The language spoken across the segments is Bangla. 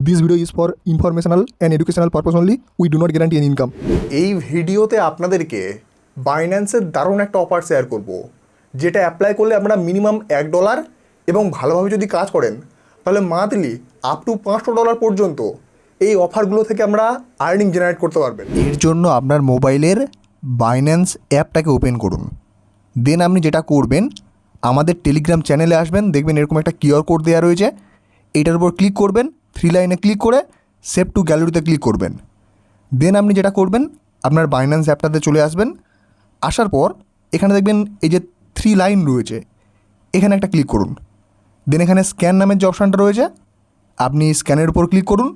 This video is for informational and educational purpose only. We do not guarantee any income. এই ভিডিওতে আপনাদেরকে বাইন্যান্সের দারুণ একটা অফার শেয়ার করব যেটা অ্যাপ্লাই করলে আপনারা মিনিমাম এক ডলার এবং ভালোভাবে যদি কাজ করেন তাহলে মান্থলি আপ টু পাঁচশো ডলার পর্যন্ত এই অফারগুলো থেকে আমরা আর্নিং জেনারেট করতে পারবেন এর জন্য আপনার মোবাইলের বাইন্যান্স অ্যাপটাকে ওপেন করুন দেন আপনি যেটা করবেন আমাদের টেলিগ্রাম চ্যানেলে আসবেন দেখবেন এরকম একটা কিউআর কোড দেওয়া রয়েছে এটার উপর ক্লিক করবেন থ্রি লাইনে ক্লিক করে সেভ টু গ্যালারিতে ক্লিক করবেন। দেন আপনি যেটা করবেন, আপনার বাইন্যান্স অ্যাপটাতে চলে আসবেন। আসার পর এখানে দেখবেন এই যে থ্রি লাইন রয়েছে, এখানে একটা ক্লিক করুন। দেন এখানে স্ক্যান নামের যে অপশানটা রয়েছে, আপনি স্ক্যানের উপর ক্লিক করুন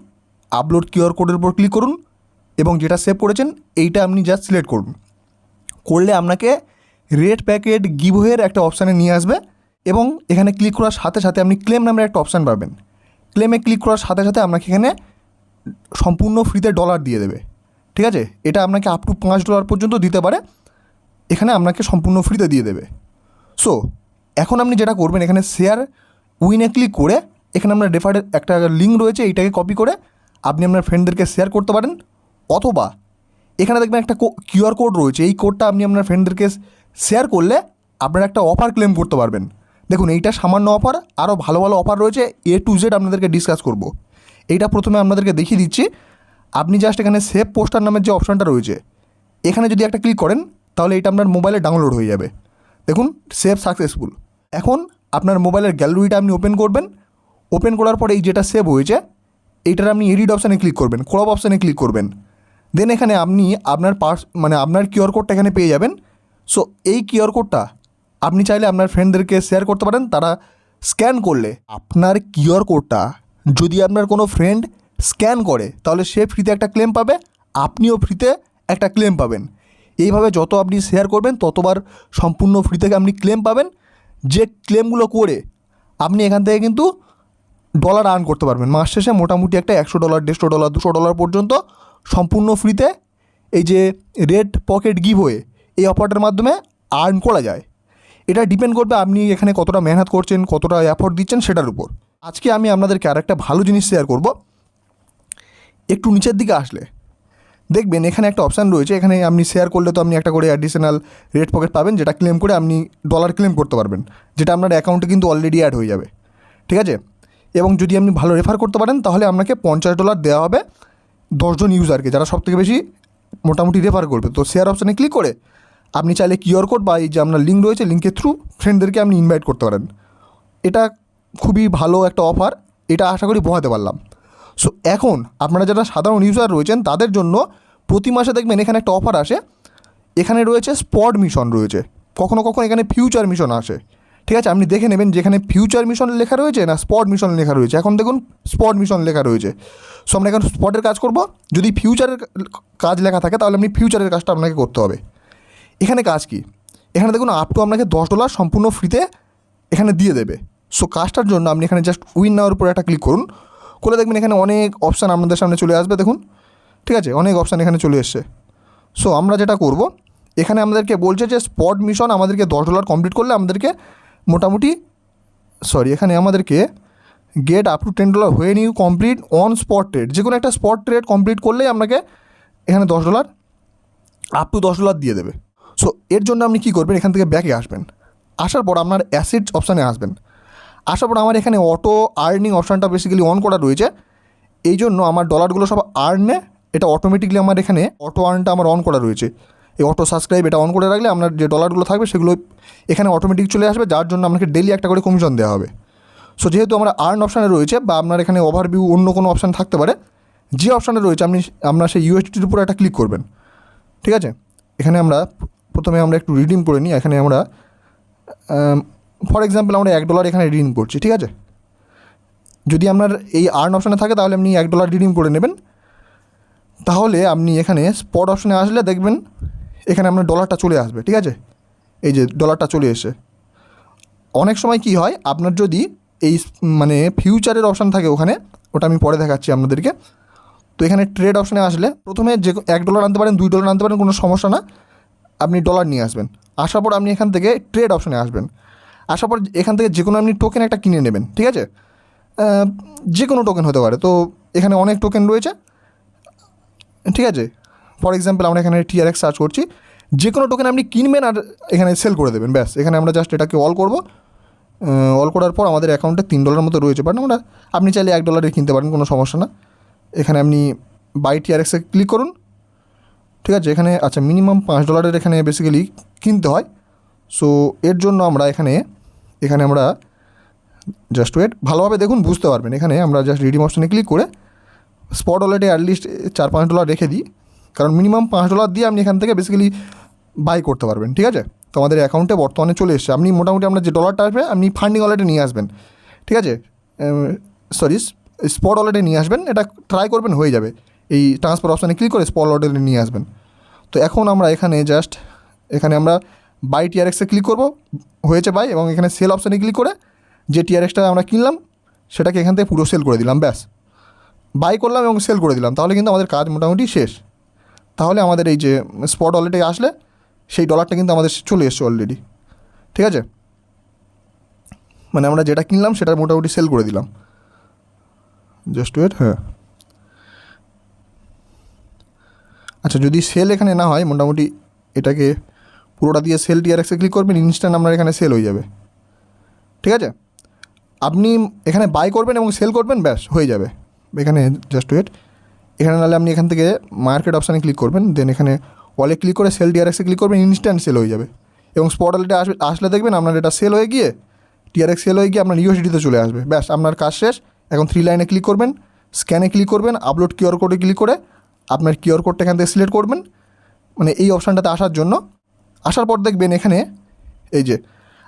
আপলোড কিউআর কোডের উপর ক্লিক করুন এবং যেটা সেভ করেছেন, এইটা আপনি জাস্ট সিলেক্ট করুন। করলে আপনাকে রেড প্যাকেট গিভওয়ের একটা অপশানে নিয়ে আসবে এবং এখানে ক্লিক করার সাথে সাথে আপনি ক্লেম নামের একটা অপশান পাবেন। ক্লেমে ক্লিক করার সাথে সাথে আপনাকে এখানে সম্পূর্ণ ফ্রিতে ডলার দিয়ে দেবে। ঠিক আছে? এটা আপনাকে আপ টু পাঁচ ডলার পর্যন্ত দিতে পারে। এখানে আপনাকে সম্পূর্ণ ফ্রিতে দিয়ে দেবে। সো এখন আপনি যেটা করবেন, এখানে শেয়ার উইনে ক্লিক করে এখানে আপনার রেফারের একটা লিঙ্ক রয়েছে, এইটাকে কপি করে আপনি আপনার ফ্রেন্ডদেরকে শেয়ার করতে পারেন। অথবা, এখানে দেখবেন একটা কিউআর কোড রয়েছে। এই কোডটা আপনি আপনার ফ্রেন্ডদেরকে শেয়ার করলে আপনারা একটা অফার ক্লেম করতে পারবেন। দেখুন, এইটা সামান্য অফার আরও ভালো ভালো অফার রয়েছে এ টু জেড আপনাদেরকে ডিসকাস করব। এইটা প্রথমে আপনাদেরকে দেখিয়ে দিচ্ছি, আপনি জাস্ট এখানে সেভ পোস্টার নামের যে অপশানটা রয়েছে, এখানে যদি একটা ক্লিক করেন, তাহলে এটা আপনার মোবাইলে ডাউনলোড হয়ে যাবে। দেখুন সেভ সাকসেসফুল এখন আপনার মোবাইলের গ্যালারিটা আপনি ওপেন করবেন ওপেন করার পরে এই যেটা সেভ হয়েছে, এইটার আপনি এডিট অপশানে ক্লিক করবেন ক্রপ অপশানে ক্লিক করবেন। দেন এখানে আপনি আপনার পার্স মানে আপনার কিউআর কোডটা এখানে পেয়ে যাবেন। সো এই কিউআর কোডটা আপনি চাইলে আপনার ফ্রেন্ডদেরকে শেয়ার করতে পারেন, তারা স্ক্যান করলে। আপনার কিউআর কোডটা যদি আপনার কোনো ফ্রেন্ড স্ক্যান করে, তাহলে সে ফ্রিতে একটা ক্লেম পাবে, আপনিও ফ্রিতে একটা ক্লেম পাবেন। এইভাবে যত আপনি শেয়ার করবেন, ততবার সম্পূর্ণ ফ্রি থেকে আপনি ক্লেম পাবেন। যে ক্লেমগুলো করে, আপনি এখান থেকে কিন্তু ডলার আর্ন করতে পারবেন। মাস শেষে মোটামুটি একটা একশো ডলার দেড়শো ডলার দুশো ডলার পর্যন্ত সম্পূর্ণ ফ্রিতে এই যে রেড পকেট গিভ হয়ে এই অফারটার মাধ্যমে আর্ন করা যায়। এটা ডিপেন্ড করবে আপনি এখানে কতটা মেহনত করছেন, কতটা এফোর্ট দিচ্ছেন সেটার উপর। আজকে আমি আপনাদেরকে আর একটা ভালো জিনিস শেয়ার করব। একটু নিচের দিকে আসলে। দেখবেন এখানে একটা অপশান রয়েছে, এখানে আপনি শেয়ার করলে তো আপনি একটা করে অ্যাডিশনাল রেড পকেট পাবেন, যেটা ক্লেম করে আপনি ডলার ক্লেম করতে পারবেন, যেটা আপনার অ্যাকাউন্টে কিন্তু অলরেডি অ্যাড হয়ে যাবে। ঠিক আছে? এবং যদি আপনি ভালো রেফার করতে পারেন, তাহলে আপনাকে পঞ্চাশ ডলার দেওয়া হবে দশজন ইউজারকে যারা সবথেকে বেশি মোটামুটি রেফার করবে। তো শেয়ার অপশানে ক্লিক করে আপনি চাইলে কিউআর কোড বা এই যে আপনার লিঙ্ক রয়েছে লিঙ্কের থ্রু ফ্রেন্ডদেরকে আপনি ইনভাইট করতে পারেন। এটা খুবই ভালো একটা অফার এটা আশা করি বোঝাতে পারলাম। সো এখন আপনারা যারা সাধারণ ইউজার রয়েছেন, তাদের জন্য প্রতি মাসে দেখবেন এখানে একটা অফার আসে। এখানে রয়েছে স্পট মিশন রয়েছে। কখনো কখনো এখানে ফিউচার মিশন আসে। ঠিক আছে, আপনি দেখে নেবেন যেখানে ফিউচার মিশন লেখা রয়েছে না স্পট মিশন লেখা রয়েছে। এখন দেখুন স্পট মিশন লেখা রয়েছে। সো আমরা এখন স্পটের কাজ করব। যদি ফিউচারের কাজ লেখা থাকে, তাহলে আপনি ফিউচারের কাজটা আপনাকে করতে হবে। এখানে কাজ কি? এখানে দেখুন আপ টু আপনাকে দশ ডলার সম্পূর্ণ ফ্রিতে এখানে দিয়ে দেবে। সো কাজটার জন্য আপনি এখানে জাস্ট উইন নেওয়ার উপরে একটা ক্লিক করুন। করে দেখবেন এখানে অনেক অপশান আপনাদের সামনে চলে আসবে, দেখুন। ঠিক আছে? অনেক অপশান এখানে চলে এসছে। সো আমরা যেটা করব, এখানে আমাদেরকে বলছে যে স্পট মিশন আমাদেরকে দশ ডলার কমপ্লিট করলে আমাদেরকে মোটামুটি সরি এখানে আমাদেরকে get up to ten dollar হয়ে new complete on spot trade যে কোনো একটা স্পট ট্রেড কমপ্লিট করলেই আপনাকে এখানে দশ ডলার আপ টু দশ ডলার দিয়ে দেবে। সো এর জন্য আপনি কী করবেন? এখান থেকে ব্যাকে আসবেন। আসার পর আপনার অ্যাসিড অপশানে আসবেন। আসার পর আমার এখানে অটো আর্নিং অপশানটা বেসিক্যালি অন করা রয়েছে। এই জন্য আমার ডলারগুলো সব আর্নে এটা অটোমেটিকলি আমার এখানে অটো আর্নটা আমার অন করা রয়েছে। এই অটো সাবস্ক্রাইব এটা অন করে রাখলে আপনার যে ডলারগুলো থাকবে সেগুলো এখানে অটোমেটিক চলে আসবে, যার জন্য আপনাকে ডেলি একটা করে কমিশন দেওয়া হবে। সো যেহেতু আমরা আর্ন অপশানে রয়েছে বা আপনার এখানে ওভারভিউ অন্য কোনো অপশান থাকতে পারে, যে অপশানে রয়েছে আপনি, আপনার সেই ইউএসডিটির উপর একটা ক্লিক করবেন। ঠিক আছে? এখানে আমরা প্রথমে আমরা একটু রিডিম করে নিই, এখানে আমরা ফর এক্সাম্পল আমরা এক ডলার এখানে রিডিম করছি, ঠিক আছে? যদি আপনার এই আর্ন অপশানে থাকে তাহলে আপনি এক ডলার রিডিম করে নেবেন। তাহলে আপনি এখানে স্পট অপশানে আসলে দেখবেন এখানে আপনার ডলারটা চলে আসবে, ঠিক আছে? এই যে ডলারটা চলে এসে। অনেক সময় কি হয়, আপনার যদি এই মানে ফিউচারের অপশান থাকে ওখানে, ওটা আমি পরে দেখাচ্ছি আপনাদেরকে। তো এখানে ট্রেড অপশানে আসলে প্রথমে যে এক ডলার আনতে পারেন, দুই ডলার আনতে পারেন, কোনো সমস্যা না। আপনি ডলার নিয়ে আসবেন। আসার পর আপনি এখান থেকে ট্রেড অপশনে আসবেন। আসার পর এখান থেকে যে কোনো আপনি টোকেন একটা কিনে নেবেন, ঠিক আছে? যে কোনো টোকেন হতে পারে। তো এখানে অনেক টোকেন রয়েছে, ঠিক আছে? ফর এক্সাম্পল আমরা এখানে টিআরএক্স সার্চ করছি। যে কোনো টোকেন আপনি কিনবেন আর এখানে সেল করে দেবেন, ব্যাস। এখানে আমরা জাস্ট এটাকে অল করব। অল করার পর আমাদের অ্যাকাউন্টে তিন ডলার মতো রয়েছে। বাট আমরা, আপনি চাইলে এক ডলারে কিনতে পারেন, কোনো সমস্যা না। এখানে আপনি বাই টিআরএক্সে ক্লিক করুন। ঠিক আছে, এখানে আচ্ছা মিনিমাম পাঁচ ডলারের এখানে বেসিক্যালি কিনতে হয়। সো এর জন্য আমরা এখানে এখানে আমরা জাস্ট ওয়েট ভালোভাবে দেখুন, বুঝতে পারবেন। এখানে আমরা জাস্ট রিডিম অপশানে ক্লিক করে স্পট ওয়ালেটে অ্যাটলিস্ট চার পাঁচ ডলার রেখে দিই। কারণ মিনিমাম পাঁচ ডলার দিয়ে আপনি এখান থেকে বেসিক্যালি বাই করতে পারবেন, ঠিক আছে? তো আমাদের অ্যাকাউন্টে বর্তমানে চলে এসছে। আপনি মোটামুটি আপনার যে ডলারটা আসবে, আপনি ফান্ডিং ওয়ালেটে নিয়ে আসবেন, ঠিক আছে? সরি স্পট ওয়ালেটে নিয়ে আসবেন, এটা ট্রাই করবেন, হয়ে যাবে। এই ট্রান্সফার অপশানে ক্লিক করে স্পট ওয়ালেটে নিয়ে আসবেন। তো এখন আমরা এখানে জাস্ট এখানে আমরা বাই টিআরএক্সে ক্লিক করব। হয়েছে বাই এবং এখানে সেল অপশানে ক্লিক করে যে টিআরএক্সটা আমরা কিনলাম, সেটাকে এখান থেকে পুরো সেল করে দিলাম, ব্যাস। বাই করলাম এবং সেল করে দিলাম, তাহলে কিন্তু আমাদের কাজ মোটামুটি শেষ। তাহলে আমাদের এই যে স্পট ওয়ালেটে আসলে সেই ডলারটা কিন্তু আমাদের চলে এসছে অলরেডি ঠিক আছে? মানে আমরা যেটা কিনলাম, সেটা মোটামুটি সেল করে দিলাম। জাস্ট ওয়েট হ্যাঁ। আচ্ছা যদি সেল এখানে না হয়, মোটামুটি এটাকে পুরোটা দিয়ে সেল টিআরএক্সে ক্লিক করবেন ইনস্ট্যান্ট আপনার এখানে সেল হয়ে যাবে। ঠিক আছে? আপনি এখানে বাই করবেন এবং সেল করবেন, ব্যাস, হয়ে যাবে। এখানে জাস্ট ওয়েট এখানে নাহলে আপনি এখান থেকে মার্কেট অপশানে ক্লিক করবেন দেন এখানে ওয়ালে ক্লিক করে সেল ডিআরএক্সে ক্লিক করবেন ইনস্ট্যান্ট সেল হয়ে যাবে। এবং স্পট ওয়ালেটে আসবে, আসলে দেখবেন আপনার এটা সেল হয়ে গিয়ে টিআরএক্স সেল হয়ে গিয়ে আপনার ইউএসডিতে চলে আসবে। ব্যাস, আপনার কাজ শেষ। এখন থ্রি লাইনে ক্লিক করবেন স্ক্যানে ক্লিক করবেন আপলোড কিউআর কোডে ক্লিক করে আপনার কিউআর কোডটা এখান থেকে সিলেক্ট করবেন। মানে এই অপশানটাতে আসার জন্য আসার পর দেখবেন এখানে এই যে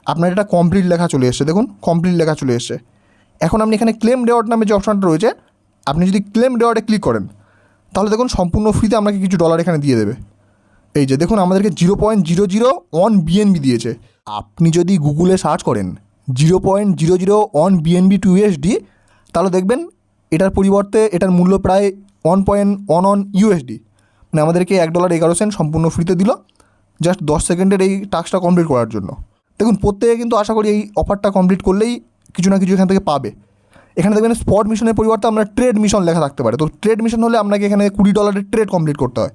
আপনার এটা কমপ্লিট লেখা চলে এসছে। দেখুন কমপ্লিট লেখা চলে এসছে। এখন আপনি এখানে ক্লেম রেওয়ার্ড নামে যে অপশানটা রয়েছে, আপনি যদি ক্লেম রেওয়ার্ডে ক্লিক করেন, তাহলে দেখুন সম্পূর্ণ ফ্রিতে আপনাকে কিছু ডলার এখানে দিয়ে দেবে। এই যে দেখুন, আমাদেরকে zero point zero zero one BNB দিয়েছে। আপনি যদি গুগলে সার্চ করেন zero point zero zero one BNB to USD তাহলে দেখবেন এটার পরিবর্তে এটার মূল্য প্রায় one point one one USD মানে আমাদেরকে এক ডলার এগারো সেন্ট সম্পূর্ণ ফ্রিতে দিল জাস্ট দশ সেকেন্ডের এই টাস্কটা কমপ্লিট করার জন্য। দেখুন, প্রত্যেকে কিন্তু আশা করি এই অফারটা কমপ্লিট করলেই কিছু না কিছু এখান থেকে পাবে। এখানে দেখবেন স্পট মিশনের পরিবর্তে আমরা ট্রেড মিশন লেখা থাকতে পারে। তো ট্রেড মিশন হলে আপনাকে এখানে কুড়ি ডলারের ট্রেড কমপ্লিট করতে হয়।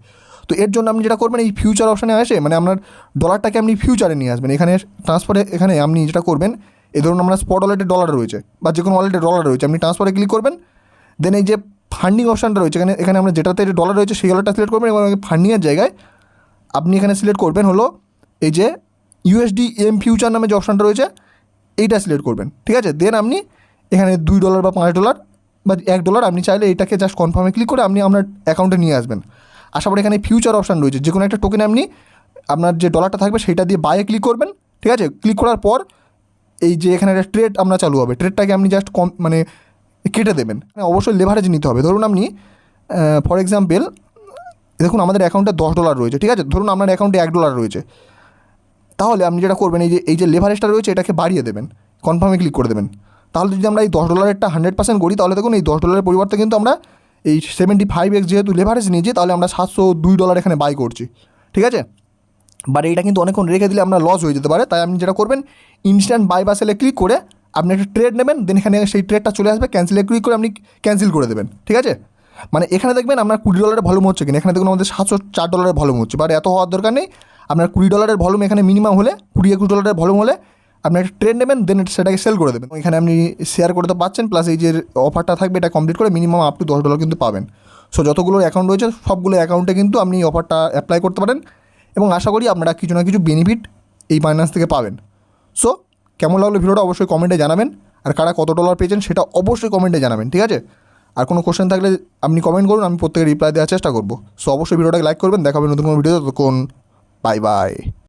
তো এর জন্য আপনি যেটা করবেন, এই ফিউচার অপশানে আসে মানে আপনার ডলারটাকে আপনি ফিউচারে নিয়ে আসবেন। এখানে ট্রান্সফারে এখানে আপনি যেটা করবেন এই ধরুন আমরা স্পট ওয়ালেটে ডলার রয়েছে, বা যে কোনো ওয়ালেটে ডলার রয়েছে, আপনি ট্রান্সফারে ক্লিক করবেন দেন এই যে ফান্ডিং অপশানটা রয়েছে। এখানে এখানে আমরা যেটাতে ডলার রয়েছে, সেই ডলারটা সিলেক্ট করবেন এবং ফান্ডিংয়ের জায়গায় আপনি এখানে সিলেক্ট করবেন হলো এই যে ইউএসডি এম ফিউচার নামে যে অপশানটা রয়েছে, এইটা সিলেক্ট করবেন। ঠিক আছে? দেন আপনি এখানে দুই ডলার বা পাঁচ ডলার বা এক ডলার আপনি চাইলে এটাকে জাস্ট কনফার্মে ক্লিক করে আপনি আপনার অ্যাকাউন্টে নিয়ে আসবেন। আসার পরে এখানে ফিউচার অপশান রয়েছে। যে কোনো একটা টোকেন আপনি আপনার যে ডলারটা থাকবে, সেটা দিয়ে বাইয়ে ক্লিক করবেন। ঠিক আছে? ক্লিক করার পর এই যে এখানে একটা ট্রেড আপনার চালু হবে। ট্রেডটাকে আপনি জাস্ট কম মানে কেটে দেবেন। হ্যাঁ, অবশ্যই লেভারেজ নিতে হবে। ধরুন আপনি ফর এক্সাম্পল দেখুন আমাদের অ্যাকাউন্টে দশ ডলার রয়েছে ঠিক আছে? ধরুন আপনার অ্যাকাউন্টে এক ডলার রয়েছে। তাহলে আপনি যেটা করবেন এই যে এই যে লেভারেজটা রয়েছে এটাকে বাড়িয়ে দেবেন। কনফার্মে ক্লিক করে দেবেন। তাহলে যদি আমরা এই দশ ডলারেরটা হান্ড্রেড পার্সেন্ট করি তাহলে দেখুন এই দশ ডলারের পরিবর্তে কিন্তু আমরা এই সেভেন্টি ফাইভ এক্স যেহেতু লেভারেজ নিয়েছি তাহলে আমরা সাতশো দুই ডলার এখানে বাই করছি। ঠিক আছে? বাট এইটা কিন্তু অনেকক্ষণ রেখে দিলে আপনার লস হয়ে যেতে পারে। তাই আপনি যেটা করবেন ইনস্ট্যান্ট বাই বা সেলে ক্লিক করে আপনি একটা ট্রেড নেবেন দেন এখানে সেই ট্রেডটা চলে আসবে ক্যান্সেলে ক্লিক করে আপনি ক্যান্সেল করে দেবেন, ঠিক আছে? মানে এখানে দেখবেন আপনার কুড়ি ডলারের ভলিউম হচ্ছে কিনা, এখানে দেখুন আমাদের সাতশো চার ডলারের ভলিউম হচ্ছে বাট এত হওয়ার দরকার নেই। আপনার কুড়ি ডলারের ভলিউম এখানে মিনিমাম হলে, কুড়ি একুশ ডলারের ভলিউম হলে আপনি একটা ট্রেড নেবেন দেন সেটাকে সেল করে দেবেন। এখানে আপনি শেয়ার করতে পারছেন প্লাস এই যে অফারটা থাকবে, এটা কমপ্লিট করে মিনিমাম আপ টু দশ ডলার কিন্তু পাবেন। সো যতগুলো অ্যাকাউন্ট রয়েছে, সবগুলো অ্যাকাউন্টে কিন্তু আপনি অফারটা অ্যাপ্লাই করতে পারেন, এবং আশা করি আপনারা কিছু না কিছু বেনিফিট এই ফাইন্যান্স থেকে পাবেন। সো কেমন লাগল ভিডিওটা অবশ্যই কমেন্টে জানাবেন। আর কারা কত ডলার পেয়েছেন সেটা অবশ্যই কমেন্টে জানাবেন, ঠিক আছে? আর কোনো কোশ্চেন থাকলে আপনি কমেন্ট করুন, আমি প্রত্যেকে রিপ্লাই দেওয়ার চেষ্টা করব। সো অবশ্যই ভিডিওটাকে লাইক করবেন দেখাবেন নতুন কোনো ভিডিও ততক্ষণ বাই বাই